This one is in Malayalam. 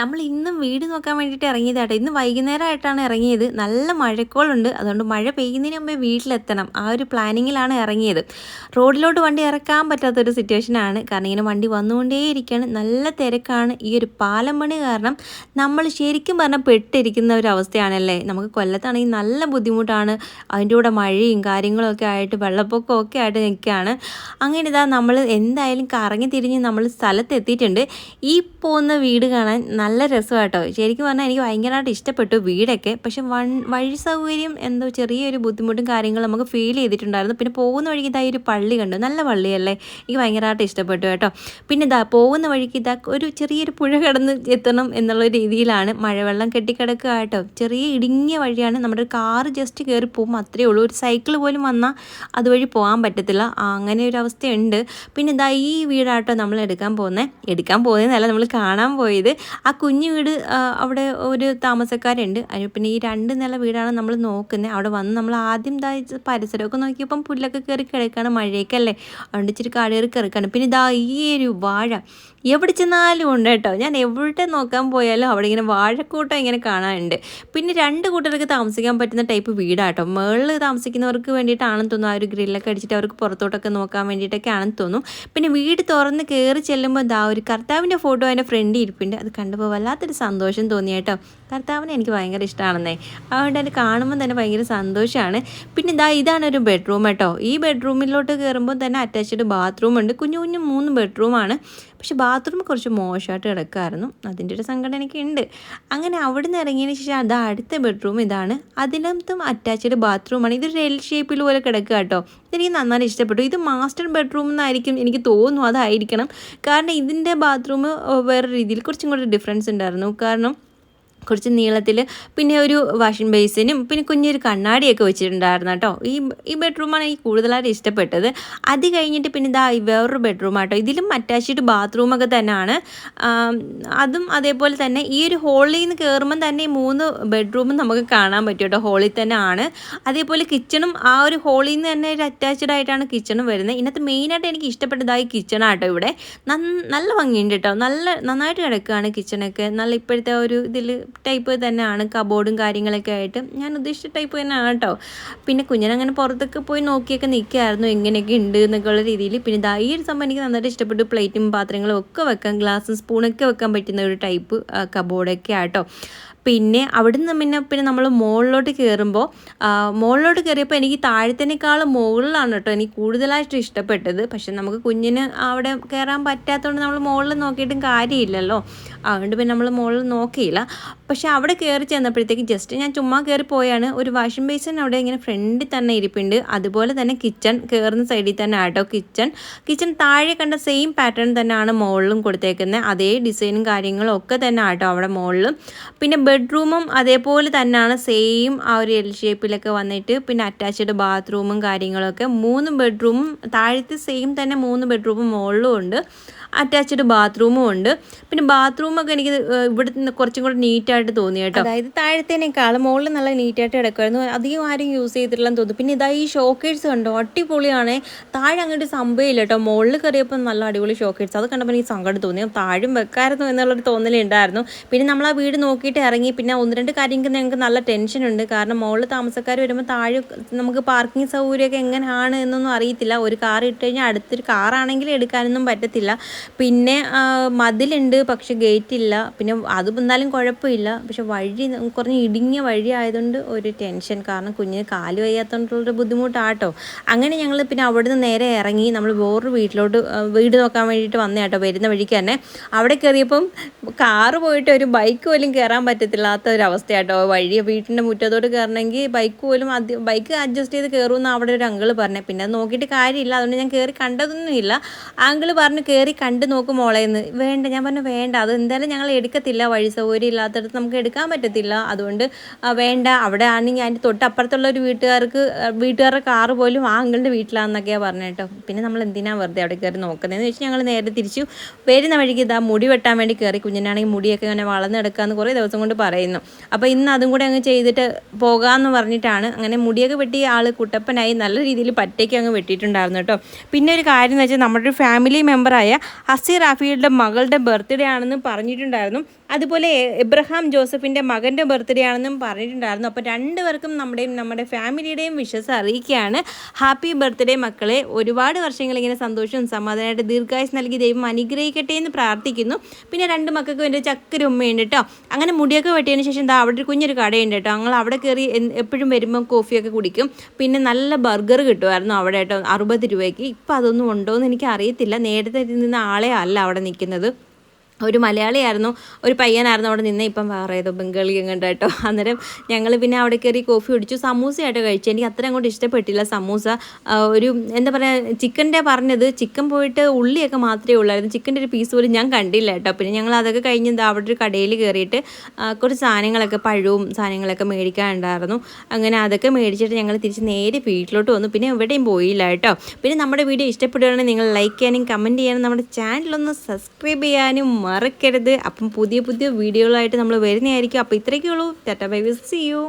നമ്മൾ ഇന്നും വീട് നോക്കാൻ വേണ്ടിയിട്ട് ഇറങ്ങിയതാട്ടോ ഇന്ന് വൈകുന്നേരമായിട്ടാണ് ഇറങ്ങിയത്. നല്ല മഴക്കോളുണ്ട്. അതുകൊണ്ട് മഴ പെയ്യുന്നതിന് മുമ്പേ വീട്ടിലെത്തണം. ആ ഒരു പ്ലാനിങ്ങിലാണ് ഇറങ്ങിയത്. റോഡിലോട്ട് വണ്ടി ഇറക്കാൻ പറ്റാത്തൊരു സിറ്റുവേഷനാണ് കാരണം ഇങ്ങനെ വണ്ടി വന്നുകൊണ്ടേയിരിക്കുകയാണ്. നല്ല തിരക്കാണ്. ഈ ഒരു പാലം പണി കാരണം നമ്മൾ ശരിക്കും പറഞ്ഞാൽ പെട്ടിരിക്കുന്ന ഒരു അവസ്ഥയാണല്ലേ? നമുക്ക് കൊല്ലത്താണെങ്കിൽ നല്ല ബുദ്ധിമുട്ടാണ്. അതിന്റെ കൂടെ മഴയും കാര്യങ്ങളൊക്കെ ആയിട്ട് വെള്ളപ്പൊക്കവും ഒക്കെ ആയിട്ട് നിൽക്കുകയാണ്. അങ്ങനെ ഇതാ നമ്മൾ എന്തായാലും കറങ്ങി തിരിഞ്ഞ് നമ്മൾ സ്ഥലത്തെത്തിയിട്ടുണ്ട്. ഈ പോകുന്ന വീട് കാണാൻ നല്ല രസമാട്ടോ ശരിക്കും പറഞ്ഞാൽ എനിക്ക് ഭയങ്കരമായിട്ട് ഇഷ്ടപ്പെട്ടു വീടൊക്കെ. പക്ഷെ വൺ വഴി സൗകര്യം എന്തോ ചെറിയൊരു ബുദ്ധിമുട്ടും കാര്യങ്ങളും നമുക്ക് ഫീൽ ചെയ്തിട്ടുണ്ടായിരുന്നു. പിന്നെ പോകുന്ന വഴിക്ക് ഇതായി ഒരു പള്ളി കണ്ടു. നല്ല പള്ളിയല്ലേ? എനിക്ക് ഭയങ്കരമായിട്ട് ഇഷ്ടപ്പെട്ടു കേട്ടോ. പിന്നെ ഇതാ പോകുന്ന വഴിക്ക് ഇതാ ഒരു ചെറിയൊരു പുഴ കടന്ന് എത്തണം എന്നുള്ള രീതിയിലാണ് മഴവെള്ളം കെട്ടിക്കിടക്കുക കേട്ടോ. ചെറിയ ഇടുങ്ങിയ വഴിയാണ്. നമ്മുടെ ഒരു കാറ് ജസ്റ്റ് കയറി പോകും അത്രയേ ഉള്ളൂ. ഒരു സൈക്കിൾ പോലും വന്നാൽ അതുവഴി പോകാൻ പറ്റത്തില്ല. അങ്ങനെ ഒരു അവസ്ഥയുണ്ട്. പിന്നെ ഇതാ ഈ വീടാട്ടോ നമ്മൾ എടുക്കാൻ പോകുന്നത് എടുക്കാൻ പോകുന്നതല്ല നമ്മൾ കാണാൻ പോയത്. ആ കുഞ്ഞു വീട് അവിടെ ഒരു താമസക്കാരുണ്ട്. അതിന് പിന്നെ ഈ രണ്ട് നില വീടാണ് നമ്മൾ നോക്കുന്നത്. അവിടെ വന്ന് നമ്മൾ ആദ്യം ദാ പരിസരമൊക്കെ നോക്കിയപ്പം പുല്ലൊക്കെ കയറി കിടക്കുകയാണ് മഴയൊക്കെയല്ലേ? അതുകൊണ്ട് ഇച്ചിരി കാടുകയറി കിടക്കുകയാണ് പിന്നെ ഇതാ ഈ ഒരു വാഴ. എവിടെ ചെന്നാലും ഉണ്ട് കേട്ടോ. ഞാൻ എവിടെ നോക്കാൻ പോയാലും അവിടെ ഇങ്ങനെ വാഴക്കൂട്ടം ഇങ്ങനെ കാണാനുണ്ട്. പിന്നെ രണ്ട് കൂട്ടർക്ക് താമസിക്കാൻ പറ്റുന്ന ടൈപ്പ് വീടാട്ടോ മേളിൽ താമസിക്കുന്നവർക്ക് വേണ്ടിയിട്ടാണെന്ന് തോന്നുന്നു. ആ ഒരു ഗ്രില്ലൊക്കെ അടിച്ചിട്ട് അവർക്ക് പുറത്തോട്ടൊക്കെ നോക്കാൻ വേണ്ടിയിട്ടൊക്കെ ആണെന്ന് തോന്നുന്നു. പിന്നെ വീട് തുറന്ന് കയറി ചെല്ലുമ്പോൾ ദാ ഒരു കർത്താവിന്റെ ഫോട്ടോ അതിന്റെ ഫ്രണ്ടിൽ ഇരിപ്പുണ്ട്. അത് കണ്ടപ്പോൾ വല്ലാത്തൊരു സന്തോഷം തോന്നി കേട്ടോ. കർത്താവിനെ എനിക്ക് ഭയങ്കര ഇഷ്ടമാണെന്നേ അതുകൊണ്ട് അത് കാണുമ്പോൾ തന്നെ ഭയങ്കര സന്തോഷമാണ് പിന്നെ ഇതാ ഇതാണ് ഒരു ബെഡ്റൂം കേട്ടോ. ഈ ബെഡ്റൂമിലോട്ട് കയറുമ്പോൾ തന്നെ അറ്റാച്ച്ഡ് ബാത്റൂം ഉണ്ട് കുഞ്ഞു കുഞ്ഞു മൂന്ന് ബെഡ്റൂമാണ്. പക്ഷെ ബാത്റൂം കുറച്ച് മോശമായിട്ട് കിടക്കുമായിരുന്നു. അതിന്റെ ഒരു സങ്കടം എനിക്കുണ്ട്. അങ്ങനെ അവിടെ നിന്ന് ഇറങ്ങിയതിന് ശേഷം അത് അടുത്ത ബെഡ്റൂം ഇതാണ്. അതിനകത്തും അറ്റാച്ച്ഡ് ബാത്റൂമാണ്. ഇതൊരു എൽ ഷേപ്പിൽ പോലെ കിടക്കുക കേട്ടോ. ഇതെനിക്ക് നന്നായി ഇഷ്ടപ്പെട്ടു. ഇത് മാസ്റ്റർ ബെഡ്റൂം എന്നായിരിക്കും എനിക്ക് തോന്നുന്നു. അതായിരിക്കണം. കാരണം ഇതിന്റെ ബാത്റൂം വേറെ രീതിയിൽ കുറച്ചും കൂടി ഡിഫറൻസ് ഉണ്ടായിരുന്നു. കാരണം കുറച്ച് നീളത്തിൽ പിന്നെ ഒരു വാഷിംഗ് ബേസിനും പിന്നെ കുഞ്ഞൊരു കണ്ണാടിയൊക്കെ വെച്ചിട്ടുണ്ടായിരുന്നു കേട്ടോ. ഈ ഈ ബെഡ്റൂമാണ് എനിക്ക് കൂടുതലായിട്ട് ഇഷ്ടപ്പെട്ടത്. അത് കഴിഞ്ഞിട്ട് പിന്നെ ഇതാ വേറൊരു ബെഡ്റൂം ആട്ടോ. ഇതിലും അറ്റാച്ച്ഡ് ബാത്റൂമൊക്കെ തന്നെയാണ്. അതും അതേപോലെ തന്നെ ഈ ഒരു ഹോളിൽ നിന്ന് കയറുമ്പം തന്നെ ഈ മൂന്ന് ബെഡ്റൂമും നമുക്ക് കാണാൻ പറ്റും കേട്ടോ. ഹോളിൽ തന്നെ ആണ്. അതേപോലെ കിച്ചണും ആ ഒരു ഹോളിൽ നിന്ന് തന്നെ ഒരു അറ്റാച്ച്ഡ് ആയിട്ടാണ് കിച്ചണും വരുന്നത്. ഇതിനകത്ത് മെയിനായിട്ട് എനിക്ക് ഇഷ്ടപ്പെട്ടതായി കിച്ചണാട്ടോ ഇവിടെ. നല്ല ഭംഗിയുണ്ട് കേട്ടോ. നല്ല നന്നായിട്ട് കിടക്കുകയാണ് കിച്ചണൊക്കെ നല്ല ഇപ്പോഴത്തെ ഒരു ഇതിൽ ടൈപ്പ് തന്നെയാണ് കബോർഡും കാര്യങ്ങളൊക്കെ ആയിട്ട്. ഞാൻ ഉദ്ദേശിച്ച ടൈപ്പ് തന്നെയാണ് കേട്ടോ. പിന്നെ കുഞ്ഞിനങ്ങനെ പുറത്തൊക്കെ പോയി നോക്കിയൊക്കെ നിൽക്കുകയായിരുന്നു എങ്ങനെയൊക്കെ ഉണ്ട് എന്നൊക്കെയുള്ള രീതിയിൽ. പിന്നെ ഇതാ ഈ ഒരു സംഭവം എനിക്ക് നന്നായിട്ട് ഇഷ്ടപ്പെട്ടു. പ്ലേറ്റും പാത്രങ്ങളും ഒക്കെ വെക്കാം. ഗ്ലാസും സ്പൂണൊക്കെ വെക്കാൻ പറ്റുന്ന ഒരു ടൈപ്പ് കബോർഡൊക്കെ ആട്ടോ. പിന്നെ അവിടുന്ന് പിന്നെ പിന്നെ നമ്മൾ മുകളിലോട്ട് കയറുമ്പോൾ മുകളിലോട്ട് കയറിയപ്പോൾ എനിക്ക് താഴത്തേനേക്കാളും മുകളിലാണ് കേട്ടോ എനിക്ക് കൂടുതലായിട്ട് ഇഷ്ടപ്പെട്ടത്. പക്ഷെ നമുക്ക് കുഞ്ഞിന് അവിടെ കയറാൻ പറ്റാത്തതുകൊണ്ട് നമ്മൾ മുകളിൽ നോക്കിയിട്ടും കാര്യമില്ലല്ലോ. അതുകൊണ്ട് പിന്നെ നമ്മൾ മുകളിൽ നോക്കിയില്ല. പക്ഷെ അവിടെ കയറി ചെന്നപ്പോഴത്തേക്ക് ജസ്റ്റ് ഞാൻ ചുമ്മാ കയറി പോയാണ്. ഒരു വാഷിംഗ് ബേസിൻ അവിടെ ഇങ്ങനെ ഫ്രണ്ടിൽ തന്നെ ഇരിപ്പുണ്ട്. അതുപോലെ തന്നെ കിച്ചൺ കയറുന്ന സൈഡിൽ തന്നെ ആട്ടോ കിച്ചൺ. കിച്ചൺ താഴെ കണ്ട സെയിം പാറ്റേൺ തന്നെയാണ് മുകളിലും കൊടുത്തേക്കുന്നത് അതേ ഡിസൈനും കാര്യങ്ങളും ഒക്കെ തന്നെ ആട്ടോ അവിടെ മുകളിലും പിന്നെ ബെഡ്റൂമും അതേപോലെ തന്നെയാണ് സെയിം ആ ഒരു എൽ ഷേപ്പിലൊക്കെ വന്നിട്ട്. പിന്നെ അറ്റാച്ച്ഡ് ബാത്റൂമും കാര്യങ്ങളൊക്കെ. മൂന്ന് ബെഡ്റൂമും താഴത്തെ സെയിം തന്നെ മൂന്ന് ബെഡ്റൂമും മുകളിലും ഉണ്ട്. അറ്റാച്ച്ഡ് ബാത്റൂമും ഉണ്ട്. പിന്നെ ബാത്റൂമൊക്കെ എനിക്ക് ഇവിടെ കുറച്ചും കൂടെ നീറ്റായിട്ട് തോന്നി കേട്ടോ. അതായത് താഴത്തേനേക്കാളും മുകളിൽ നല്ല നീറ്റായിട്ട് കിടക്കുമായിരുന്നു അധികം ആരും യൂസ് ചെയ്തിട്ടില്ലെന്ന് തോന്നുന്നു. പിന്നെ ഇതായി ഷോക്കേഴ്സ് കണ്ടോ? അടിപൊളിയാണ്. താഴെ അങ്ങോട്ട് സംഭവമില്ല കേട്ടോ. മുകളിൽ കയറിയപ്പോൾ നല്ല അടിപൊളി ഷോക്കേഴ്സ് അത് കണ്ടപ്പോൾ എനിക്ക് സങ്കടം തോന്നി. താഴും വെക്കായിരുന്നു എന്നുള്ളൊരു തോന്നലുണ്ടായിരുന്നു. പിന്നെ നമ്മൾ ആ വീട് നോക്കിയിട്ട് ഇറങ്ങി പിന്നെ ഒന്ന് രണ്ട് കാര്യങ്ങൾക്ക് ഞങ്ങൾക്ക് നല്ല ടെൻഷനുണ്ട് കാരണം മുകളിൽ താമസക്കാർ വരുമ്പോൾ താഴെ നമുക്ക് പാർക്കിംഗ് സൗകര്യമൊക്കെ എങ്ങനെയാണ് എന്നൊന്നും അറിയത്തില്ല. ഒരു കാർ ഇട്ട് കഴിഞ്ഞാൽ അടുത്തൊരു കാറാണെങ്കിൽ എടുക്കാനൊന്നും പറ്റത്തില്ല. പിന്നെ മതിലുണ്ട് പക്ഷെ ഗേറ്റ് ഇല്ല. പിന്നെ അത് എന്നാലും കുഴപ്പമില്ല. പക്ഷെ വഴി കുറഞ്ഞ് ഇടുങ്ങിയ വഴി ആയതുകൊണ്ട് ഒരു ടെൻഷൻ കാരണം കുഞ്ഞിന് കാൽ വയ്യാത്തതുകൊണ്ടുള്ളൊരു ബുദ്ധിമുട്ടാട്ടോ. അങ്ങനെ ഞങ്ങൾ പിന്നെ അവിടെ നിന്ന് നേരെ ഇറങ്ങി. നമ്മൾ വേറൊരു വീട്ടിലോട്ട് വീട് നോക്കാൻ വേണ്ടിയിട്ട് വന്നേട്ടോ വരുന്ന വഴിക്ക് തന്നെ. അവിടെ കയറിയപ്പം കാറ് പോയിട്ട് ഒരു ബൈക്ക് പോലും കയറാൻ പറ്റത്തില്ലാത്ത ഒരു അവസ്ഥയാട്ടോ വഴി വീട്ടിന്റെ മുറ്റത്തോട്ട് കയറണമെങ്കിൽ ബൈക്ക് പോലും ആദ്യം ബൈക്ക് അഡ്ജസ്റ്റ് ചെയ്ത് കയറുമെന്ന് അവിടെ ഒരു അങ്കിൾ പറഞ്ഞു. പിന്നെ അത് നോക്കിയിട്ട് കാര്യമില്ല. അതുകൊണ്ട് ഞാൻ കയറി കണ്ടതൊന്നുമില്ല. ആങ്കിൾ പറഞ്ഞു കയറി കണ്ട് നോക്കും മോളേന്ന് വേണ്ട. ഞാൻ പറഞ്ഞു വേണ്ട. അത് എന്തായാലും ഞങ്ങൾ എടുക്കത്തില്ല. വഴി സൗകര്യം ഇല്ലാത്തടത്ത് നമുക്ക് എടുക്കാൻ പറ്റത്തില്ല. അതുകൊണ്ട് വേണ്ട. അവിടെ ആണെങ്കിൽ അതിന്റെ തൊട്ടപ്പുറത്തുള്ള ഒരു വീട്ടുകാർക്ക് വീട്ടുകാരുടെ കാറ് പോലും ആ അങ്കിളിന്റെ വീട്ടിലാണെന്നൊക്കെയാണ് പറഞ്ഞത് കേട്ടോ. പിന്നെ നമ്മൾ എന്തിനാണ് വെറുതെ അവിടെ കയറി നോക്കുന്നതെന്ന് വെച്ചാൽ ഞങ്ങൾ നേരെ തിരിച്ചു വരുന്ന വഴിക്ക് ഇതാ മുടി വെട്ടാൻ വേണ്ടി കയറി കുഞ്ഞിനാണെങ്കിൽ മുടിയൊക്കെ ഇങ്ങനെ വളർന്നെടുക്കാമെന്ന് കുറേ ദിവസം കൊണ്ട് പറയുന്നു. അപ്പോൾ ഇന്ന് അതും കൂടെ അങ്ങ് ചെയ്തിട്ട് പോകാമെന്ന് പറഞ്ഞിട്ടാണ് അങ്ങനെ മുടിയൊക്കെ വെട്ടി ആൾ കുട്ടപ്പനായി നല്ല രീതിയിൽ പറ്റയ്ക്ക് അങ്ങ് വെട്ടിയിട്ടുണ്ടായിരുന്നു കേട്ടോ. പിന്നെ ഒരു കാര്യം എന്ന് വെച്ചാൽ നമ്മുടെ ഒരു ഫാമിലി മെമ്പറായ അസി റാഫിയുടെ മകളുടെ ബർത്ത്ഡേ ആണെന്ന് പറഞ്ഞിട്ടുണ്ടായിരുന്നു. അതുപോലെ എബ്രഹാം ജോസഫിന്റെ മകന്റെ ബർത്ത്ഡേ ആണെന്നും പറഞ്ഞിട്ടുണ്ടായിരുന്നു. അപ്പോൾ രണ്ടുപേർക്കും നമ്മുടെയും നമ്മുടെ ഫാമിലിയുടെയും വിശ്വസം അറിയിക്കുകയാണ്. ഹാപ്പി ബർത്ത്ഡേ മക്കളെ. ഒരുപാട് വർഷങ്ങൾ ഇങ്ങനെ സന്തോഷവും സമാധാനമായിട്ട് ദീർഘായുസ് നൽകി ദൈവം അനുഗ്രഹിക്കട്ടെ എന്ന് പ്രാർത്ഥിക്കുന്നു. പിന്നെ രണ്ട് മക്കൾക്ക് വേണ്ടി ചക്കര ഉമ്മയുണ്ട് കേട്ടോ അങ്ങനെ മുടിയൊക്കെ വെട്ടിയതിന് ശേഷം എന്താ അവിടെ ഒരു കുഞ്ഞൊരു കടയുണ്ട് കേട്ടോ ഞങ്ങൾ അവിടെ കയറി എപ്പോഴും വരുമ്പോൾ കോഫിയൊക്കെ കുടിക്കും. പിന്നെ നല്ല ബർഗർ കിട്ടുമായിരുന്നു അവിടെ കേട്ടോ അറുപത് രൂപയ്ക്ക്. ഇപ്പം അതൊന്നും ഉണ്ടോ എന്ന് എനിക്ക് അറിയത്തില്ല നേരത്തെ നിന്ന് ആളെ അല്ല അവിടെ നിൽക്കുന്നത്. ഒരു മലയാളിയായിരുന്നു ഒരു പയ്യനായിരുന്നു അവിടെ നിന്ന് ഇപ്പം വേറെ ഏതോ ബംഗാളി എങ്ങോട്ട് കേട്ടോ. അന്നേരം ഞങ്ങൾ പിന്നെ അവിടെ കയറി കോഫി കുടിച്ചു. സമൂസയായിട്ട് കഴിച്ചു. എനിക്ക് അത്ര അങ്ങോട്ട് ഇഷ്ടപ്പെട്ടില്ല സമൂസ. ഒരു എന്താ പറയുക ചിക്കന്റെ പറഞ്ഞത് ചിക്കൻ പോയിട്ട് ഉള്ളിയൊക്കെ മാത്രമേ ഉള്ളായിരുന്നു. ചിക്കന്റെ ഒരു പീസ് പോലും ഞാൻ കണ്ടില്ല കേട്ടോ. പിന്നെ ഞങ്ങൾ അതൊക്കെ കഴിഞ്ഞ് അവിടെ ഒരു കടയിൽ കയറിയിട്ട് കുറച്ച് സാധനങ്ങളൊക്കെ പഴവും സാധനങ്ങളൊക്കെ മേടിക്കാനുണ്ടായിരുന്നു. അങ്ങനെ അതൊക്കെ മേടിച്ചിട്ട് ഞങ്ങൾ തിരിച്ച് നേരെ വീട്ടിലോട്ട് വന്നു. പിന്നെ എവിടെയും പോയില്ല കേട്ടോ. പിന്നെ നമ്മുടെ വീഡിയോ ഇഷ്ടപ്പെടുകയാണെങ്കിൽ നിങ്ങൾ ലൈക്ക് ചെയ്യാനും കമന്റ് ചെയ്യാനും നമ്മുടെ ചാനലൊന്ന് സബ്സ്ക്രൈബ് ചെയ്യാനും മറക്കരുത്. അപ്പം പുതിയ പുതിയ വീഡിയോകളായിട്ട് നമ്മൾ വരുന്നതായിരിക്കും. അപ്പോൾ ഇത്രയൊക്കെ ഉള്ളൂ ടാറ്റ ബൈ സി യു